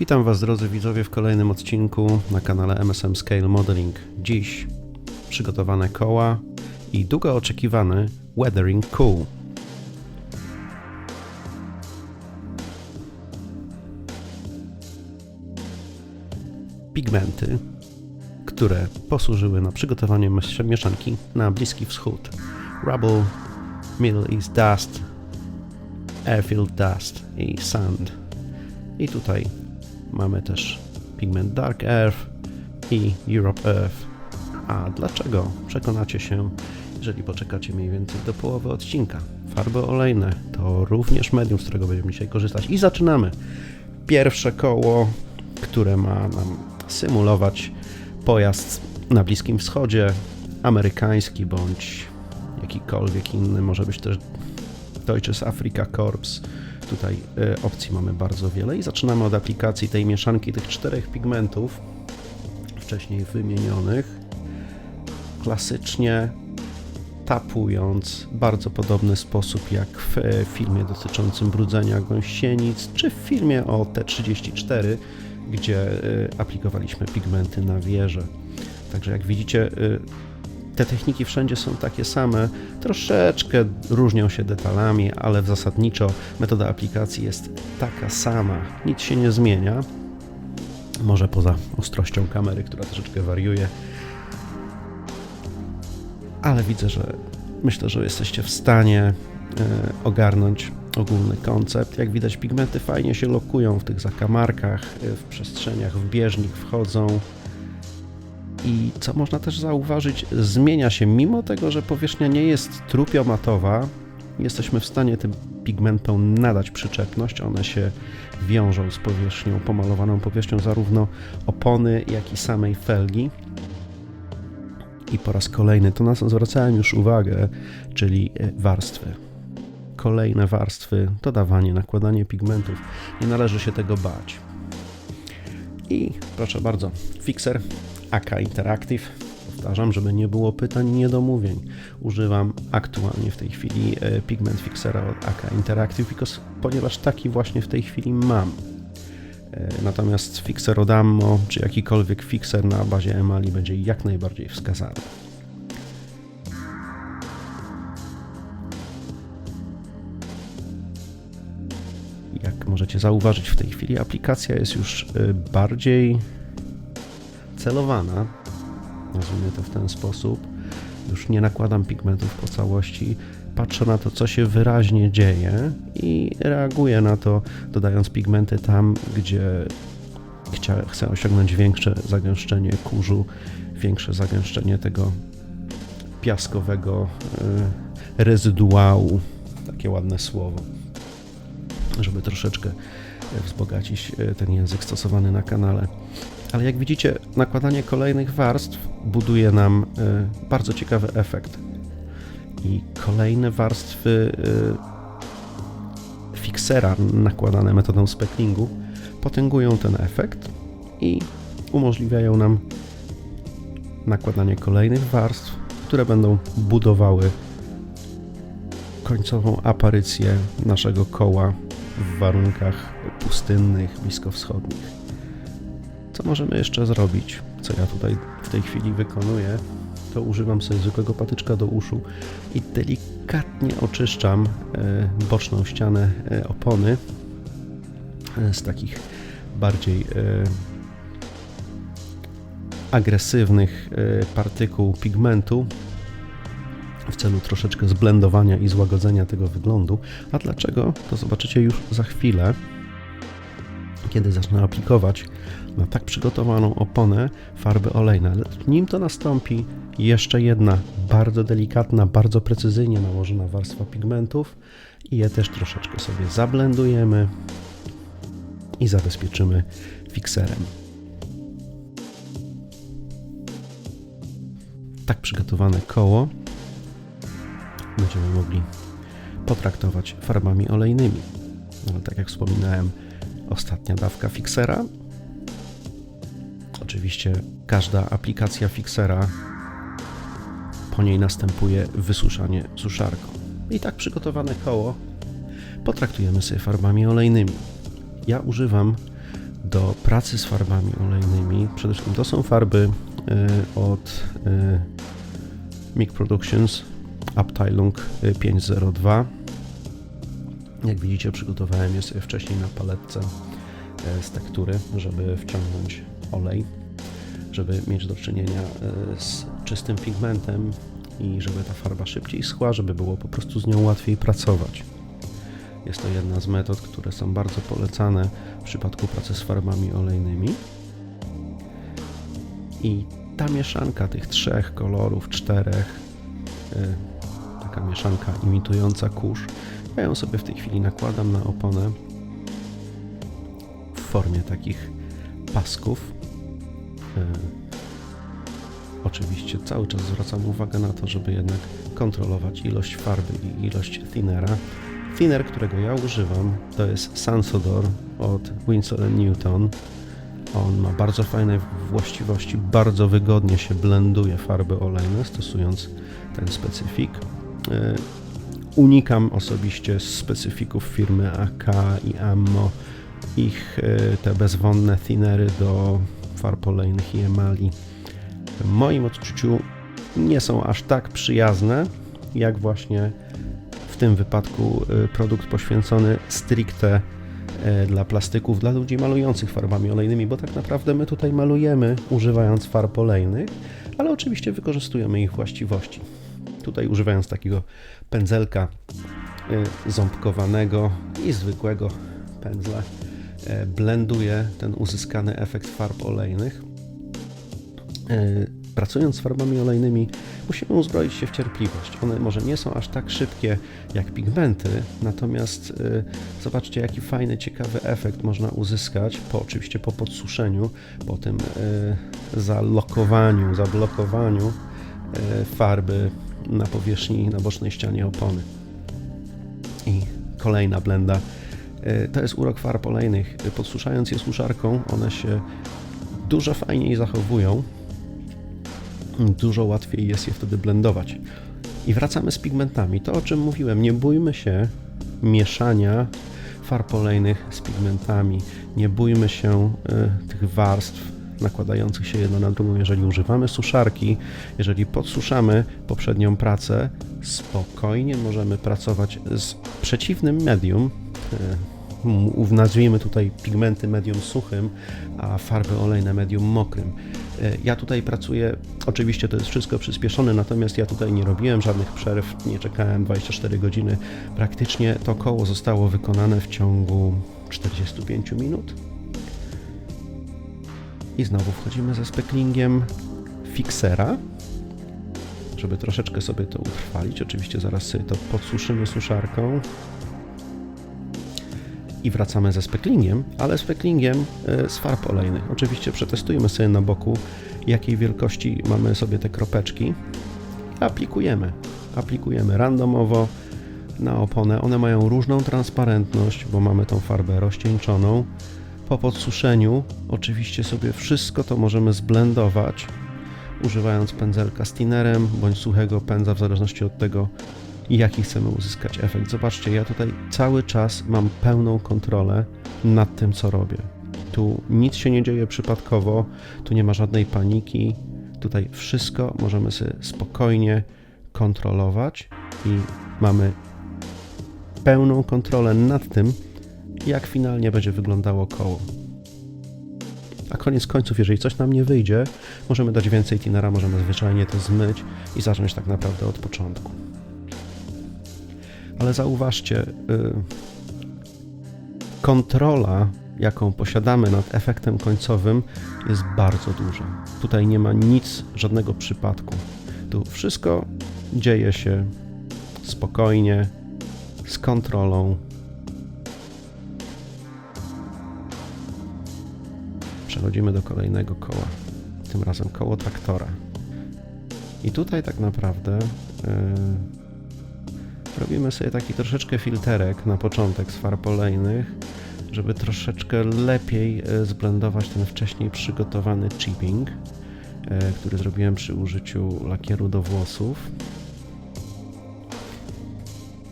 Witam Was drodzy widzowie w kolejnym odcinku na kanale MSM Scale Modeling. Dziś przygotowane koła i długo oczekiwany Weathering Cool. Pigmenty, które posłużyły na przygotowanie miesz- mieszanki na Bliski Wschód. Rubble, Middle East Dust, Airfield Dust i Sand. I tutaj mamy też pigment Dark Earth i Europe Earth. A dlaczego? Przekonacie się, jeżeli poczekacie mniej więcej do połowy odcinka. Farby olejne to również medium, z którego będziemy dzisiaj korzystać. I zaczynamy. Pierwsze koło, które ma nam symulować pojazd na Bliskim Wschodzie, amerykański bądź jakikolwiek inny, może być też Deutsches Afrika Corps. Tutaj y, opcji mamy bardzo wiele i zaczynamy od aplikacji tej mieszanki tych czterech pigmentów wcześniej wymienionych. Klasycznie tapując w bardzo podobny sposób jak w e, filmie dotyczącym brudzenia gąsienic, czy w filmie o T34, gdzie y, aplikowaliśmy pigmenty na wieżę. Także jak widzicie, te techniki wszędzie są takie same, troszeczkę różnią się detalami, ale zasadniczo metoda aplikacji jest taka sama, nic się nie zmienia. Może poza ostrością kamery, która troszeczkę wariuje. Ale widzę, że myślę, że jesteście w stanie e, ogarnąć ogólny koncept. Jak widać, pigmenty fajnie się lokują w tych zakamarkach, e, w przestrzeniach, w bieżnik wchodzą. I co można też zauważyć, zmienia się, mimo tego, że powierzchnia nie jest trupiomatowa, jesteśmy w stanie tym pigmentom nadać przyczepność. One się wiążą z powierzchnią, pomalowaną powierzchnią zarówno opony, jak i samej felgi. I po raz kolejny, to na co zwracałem już uwagę, czyli e, warstwy. Kolejne warstwy, dodawanie, nakładanie pigmentów. Nie należy się tego bać. I proszę bardzo, fixer AK Interactive. Powtarzam, żeby nie było pytań, niedomówień. Używam aktualnie w tej chwili e, pigment fixera od AK Interactive, ponieważ taki właśnie w tej chwili mam. E, Natomiast fixer od Ammo, czy jakikolwiek fixer na bazie emali będzie jak najbardziej wskazany. Jak możecie zauważyć w tej chwili, aplikacja jest już e, bardziej celowana, nazwijmy to w ten sposób. Już nie nakładam pigmentów po całości, patrzę na to, co się wyraźnie dzieje i reaguję na to, dodając pigmenty tam, gdzie chcia, chcę osiągnąć większe zagęszczenie kurzu, większe zagęszczenie tego piaskowego y, rezyduału, takie ładne słowo, żeby troszeczkę wzbogacić y, ten język stosowany na kanale. Ale jak widzicie, nakładanie kolejnych warstw buduje nam y, bardzo ciekawy efekt. I kolejne warstwy y, fixera nakładane metodą specklingu potęgują ten efekt i umożliwiają nam nakładanie kolejnych warstw, które będą budowały końcową aparycję naszego koła w warunkach pustynnych, bliskowschodnich. Co możemy jeszcze zrobić? Co ja tutaj w tej chwili wykonuję, to używam sobie zwykłego patyczka do uszu i delikatnie oczyszczam e, boczną ścianę e, opony e, z takich bardziej agresywnych partykuł pigmentu w celu troszeczkę zblendowania i złagodzenia tego wyglądu. A dlaczego? To zobaczycie już za chwilę, kiedy zacznę aplikować na tak przygotowaną oponę farby olejne. Ale nim to nastąpi, jeszcze jedna bardzo delikatna, bardzo precyzyjnie nałożona warstwa pigmentów i je też troszeczkę sobie zablendujemy i zabezpieczymy fikserem. Tak przygotowane koło będziemy mogli potraktować farbami olejnymi. Ale tak jak wspominałem, ostatnia dawka fixera. Oczywiście każda aplikacja fixera po niej następuje wysuszanie suszarką. I tak przygotowane koło potraktujemy sobie farbami olejnymi. Ja używam do pracy z farbami olejnymi. Przede wszystkim to są farby y, od y, MIG Productions Abteilung y, 502. Jak widzicie, przygotowałem je sobie wcześniej na paletce y, z tektury, żeby wciągnąć olej, żeby mieć do czynienia y, z czystym pigmentem i żeby ta farba szybciej schła, żeby było po prostu z nią łatwiej pracować. Jest to jedna z metod, które są bardzo polecane w przypadku pracy z farbami olejnymi. I ta mieszanka tych trzech kolorów, czterech, y, taka mieszanka imitująca kurz, ja ją sobie w tej chwili nakładam na oponę w formie takich pasków. Y, Oczywiście cały czas zwracam uwagę na to, żeby jednak kontrolować ilość farby i ilość thinera. Thinner, którego ja używam, to jest Sansodor od Winsor Newton. On ma bardzo fajne właściwości, bardzo wygodnie się blenduje farby olejne, stosując ten specyfik. E, Unikam osobiście specyfików firmy AK i Ammo, ich e, te bezwonne thinnery do farb olejnych i emali w moim odczuciu nie są aż tak przyjazne, jak właśnie w tym wypadku y, produkt poświęcony stricte y, dla plastyków, dla ludzi malujących farbami olejnymi, bo tak naprawdę my tutaj malujemy używając farb olejnych, ale oczywiście wykorzystujemy ich właściwości. Tutaj używając takiego pędzelka y, ząbkowanego i zwykłego pędzla blenduję ten uzyskany efekt farb olejnych E, pracując z farbami olejnymi, musimy uzbroić się w cierpliwość. One może nie są aż tak szybkie jak pigmenty, natomiast zobaczcie, jaki fajny, ciekawy efekt można uzyskać, po, oczywiście po podsuszeniu, po tym zalokowaniu, zablokowaniu farby na powierzchni, na bocznej ścianie opony. I kolejna blenda. To jest urok farb olejnych. Podsuszając je suszarką, one się dużo fajniej zachowują dużo łatwiej jest je wtedy blendować. I wracamy z pigmentami. To o czym mówiłem, nie bójmy się mieszania farb olejnych z pigmentami. Nie bójmy się y, tych warstw nakładających się jedno na drugą. Jeżeli używamy suszarki, jeżeli podsuszamy poprzednią pracę, spokojnie możemy pracować z przeciwnym medium. Y, nazwijmy tutaj pigmenty medium suchym, a farby olejne medium mokrym. E, ja tutaj pracuję, oczywiście to jest wszystko przyspieszone, natomiast ja tutaj nie robiłem żadnych przerw, nie czekałem 24 godziny. Praktycznie to koło zostało wykonane w ciągu 45 minut. I znowu wchodzimy ze speklingiem fixera, żeby troszeczkę sobie to utrwalić. Oczywiście zaraz sobie to podsuszymy suszarką i wracamy ze speklingiem, ale speklingiem e, z farb olejnych. Oczywiście przetestujmy sobie na boku, jakiej wielkości mamy sobie te kropeczki. Aplikujemy. Aplikujemy randomowo na oponę. One mają różną transparentność, bo mamy tą farbę rozcieńczoną. Po podsuszeniu oczywiście sobie wszystko to możemy zblendować, używając pędzelka z tinerem bądź suchego pędza, w zależności od tego, jaki chcemy uzyskać efekt. Zobaczcie, ja tutaj cały czas mam pełną kontrolę nad tym, co robię. Tu nic się nie dzieje przypadkowo, tu nie ma żadnej paniki. Tutaj wszystko możemy sobie spokojnie kontrolować i mamy pełną kontrolę nad tym, jak finalnie będzie wyglądało koło. A koniec końców, jeżeli coś nam nie wyjdzie, możemy dać więcej tinera, możemy zwyczajnie to zmyć i zacząć tak naprawdę od początku ale zauważcie, y, kontrola, jaką posiadamy nad efektem końcowym, jest bardzo duża. Tutaj nie ma nic, żadnego przypadku. Tu wszystko dzieje się spokojnie, z kontrolą. Przechodzimy do kolejnego koła, tym razem koło traktora. I tutaj tak naprawdę. Yy, Robimy sobie taki troszeczkę filterek na początek z farb olejnych, żeby troszeczkę lepiej e, zblendować ten wcześniej przygotowany chipping, e, który zrobiłem przy użyciu lakieru do włosów.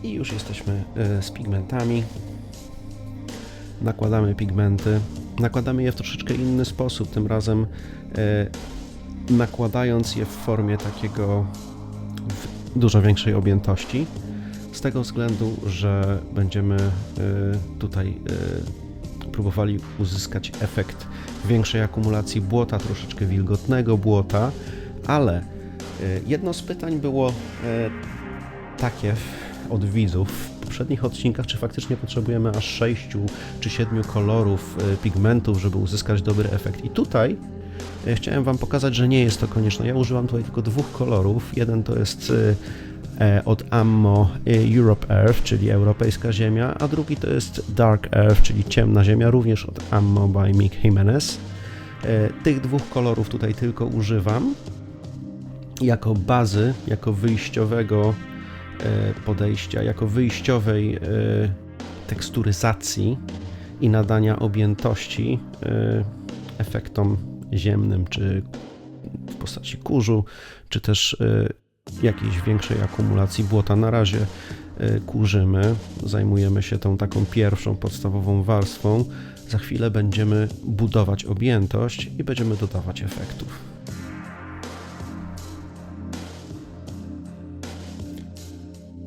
I już jesteśmy e, z pigmentami. Nakładamy pigmenty nakładamy je w troszeczkę inny sposób, tym razem e, nakładając je w formie takiego w dużo większej objętości. Z tego względu, że będziemy e, tutaj e, próbowali uzyskać efekt większej akumulacji błota, troszeczkę wilgotnego błota, ale jedno z pytań było takie od widzów w poprzednich odcinkach, czy faktycznie potrzebujemy aż 6 czy 7 kolorów e, pigmentów, żeby uzyskać dobry efekt. I tutaj e, chciałem Wam pokazać, że nie jest to konieczne. Ja używam tutaj tylko dwóch kolorów. Jeden to jest e, e, od Ammo Europe Earth, czyli europejska ziemia, a drugi to jest Dark Earth, czyli ciemna ziemia, również od Ammo by Mick Jimenez. E, Tych dwóch kolorów tutaj tylko używam jako bazy, jako wyjściowego podejścia, jako wyjściowej e, teksturyzacji i nadania objętości e, efektom ziemnym, czy w postaci kurzu, czy też e, jakiejś większej akumulacji błota. Na razie e, kurzymy, zajmujemy się tą taką pierwszą podstawową warstwą. Za chwilę będziemy budować objętość i będziemy dodawać efektów.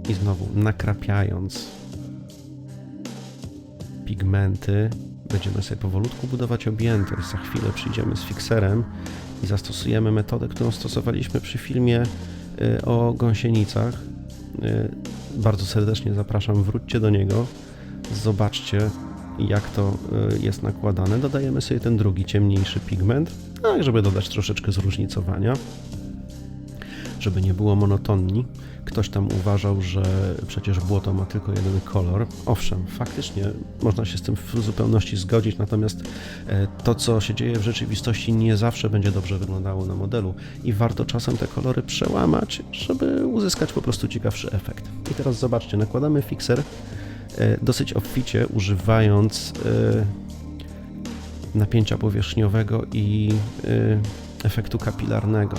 I znowu nakrapiając pigmenty, będziemy sobie powolutku budować objętość. Za chwilę przyjdziemy z fikserem i zastosujemy metodę, którą stosowaliśmy przy filmie y, o gąsienicach. Y, Bardzo serdecznie zapraszam, wróćcie do niego, zobaczcie jak to y, jest nakładane. Dodajemy sobie ten drugi, ciemniejszy pigment, tak żeby dodać troszeczkę zróżnicowania żeby nie było monotonii. Ktoś tam uważał, że przecież błoto ma tylko jeden kolor. Owszem, faktycznie można się z tym w zupełności zgodzić, natomiast e, to, co się dzieje w rzeczywistości, nie zawsze będzie dobrze wyglądało na modelu i warto czasem te kolory przełamać, żeby uzyskać po prostu ciekawszy efekt. I teraz zobaczcie, nakładamy fixer e, dosyć obficie, używając e, napięcia powierzchniowego i efektu kapilarnego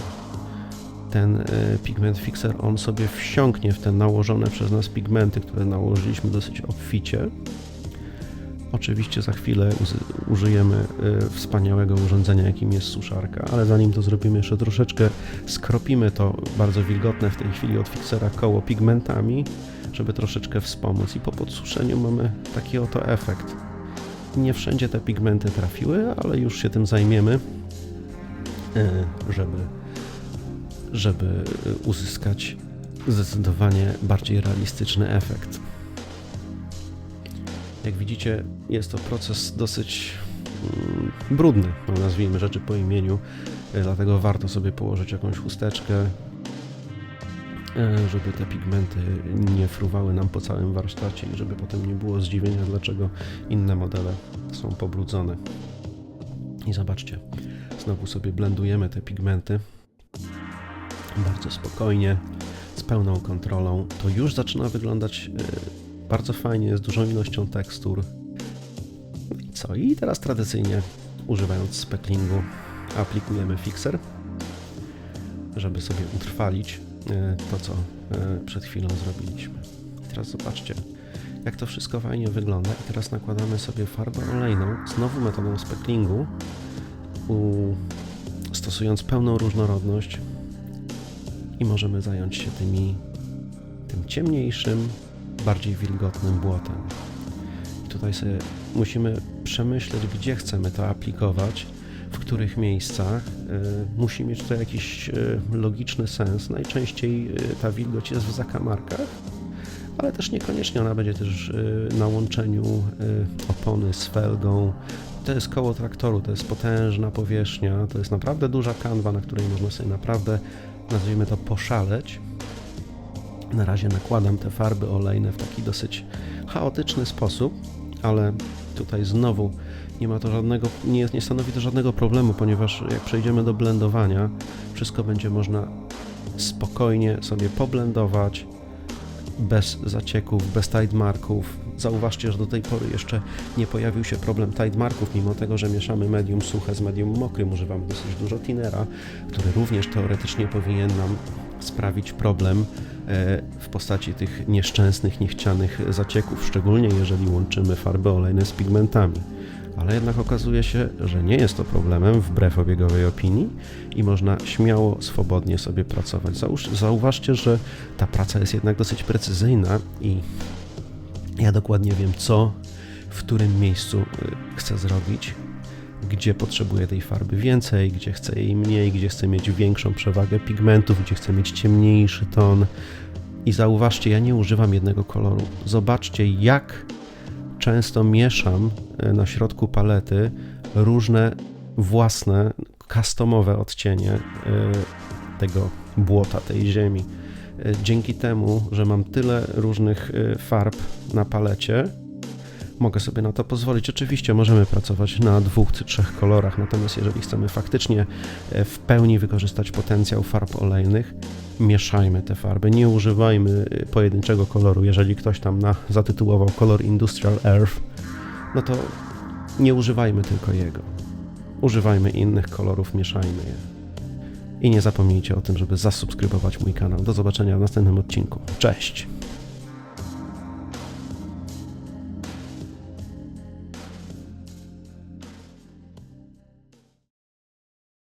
ten e, pigment fixer, on sobie wsiąknie w te nałożone przez nas pigmenty, które nałożyliśmy dosyć obficie. Oczywiście za chwilę użyjemy e, wspaniałego urządzenia, jakim jest suszarka, ale zanim to zrobimy, jeszcze troszeczkę skropimy to bardzo wilgotne w tej chwili od fixera koło pigmentami, żeby troszeczkę wspomóc. I po podsuszeniu mamy taki oto efekt. Nie wszędzie te pigmenty trafiły, ale już się tym zajmiemy, e, żeby żeby uzyskać zdecydowanie bardziej realistyczny efekt. Jak widzicie, jest to proces dosyć mm, brudny, no nazwijmy rzeczy po imieniu, y, dlatego warto sobie położyć jakąś chusteczkę, y, żeby te pigmenty nie fruwały nam po całym warsztacie i żeby potem nie było zdziwienia, dlaczego inne modele są pobrudzone. I zobaczcie, znowu sobie blendujemy te pigmenty bardzo spokojnie, z pełną kontrolą. To już zaczyna wyglądać e, bardzo fajnie, z dużą ilością tekstur. I co? I teraz tradycyjnie, używając specklingu, aplikujemy fixer, żeby sobie utrwalić e, to, co e, przed chwilą zrobiliśmy. I teraz zobaczcie, jak to wszystko fajnie wygląda. I teraz nakładamy sobie farbę olejną, znowu metodą specklingu, stosując pełną różnorodność i możemy zająć się tymi, tym ciemniejszym, bardziej wilgotnym błotem. I tutaj sobie musimy przemyśleć, gdzie chcemy to aplikować, w których miejscach. Y, Musi mieć to jakiś y, logiczny sens. Najczęściej y, ta wilgoć jest w zakamarkach, ale też niekoniecznie ona będzie też na łączeniu opony z felgą. To jest koło traktoru, to jest potężna powierzchnia, to jest naprawdę duża kanwa, na której można sobie naprawdę nazwijmy to poszaleć. Na razie nakładam te farby olejne w taki dosyć chaotyczny sposób, ale tutaj znowu nie ma to żadnego, nie, nie stanowi to żadnego problemu, ponieważ jak przejdziemy do blendowania, wszystko będzie można spokojnie sobie poblendować, bez zacieków, bez tide marków. Zauważcie, że do tej pory jeszcze nie pojawił się problem tide marków, mimo tego, że mieszamy medium suche z medium mokrym. Używamy dosyć dużo tinera, który również teoretycznie powinien nam sprawić problem e, w postaci tych nieszczęsnych, niechcianych zacieków, szczególnie jeżeli łączymy farby olejne z pigmentami. ale jednak okazuje się, że nie jest to problemem wbrew obiegowej opinii i można śmiało, swobodnie sobie pracować. Zauważcie, że ta praca jest jednak dosyć precyzyjna i ja dokładnie wiem, co w którym miejscu y, chcę zrobić, gdzie potrzebuję tej farby więcej, gdzie chcę jej mniej, gdzie chcę mieć większą przewagę pigmentów, gdzie chcę mieć ciemniejszy ton. I zauważcie, ja nie używam jednego koloru. Zobaczcie, jak często mieszam y, na środku palety różne własne, customowe odcienie y, tego błota, tej ziemi. Y, Dzięki temu, że mam tyle różnych y, farb na palecie, mogę sobie na to pozwolić. Oczywiście możemy pracować na dwóch czy trzech kolorach, natomiast jeżeli chcemy faktycznie e, w pełni wykorzystać potencjał farb olejnych, mieszajmy te farby, nie używajmy e, pojedynczego koloru. Jeżeli ktoś tam na, zatytułował kolor Industrial Earth, no to nie używajmy tylko jego. Używajmy innych kolorów, mieszajmy je. I nie zapomnijcie o tym, żeby zasubskrybować mój kanał. Do zobaczenia w następnym odcinku. Cześć!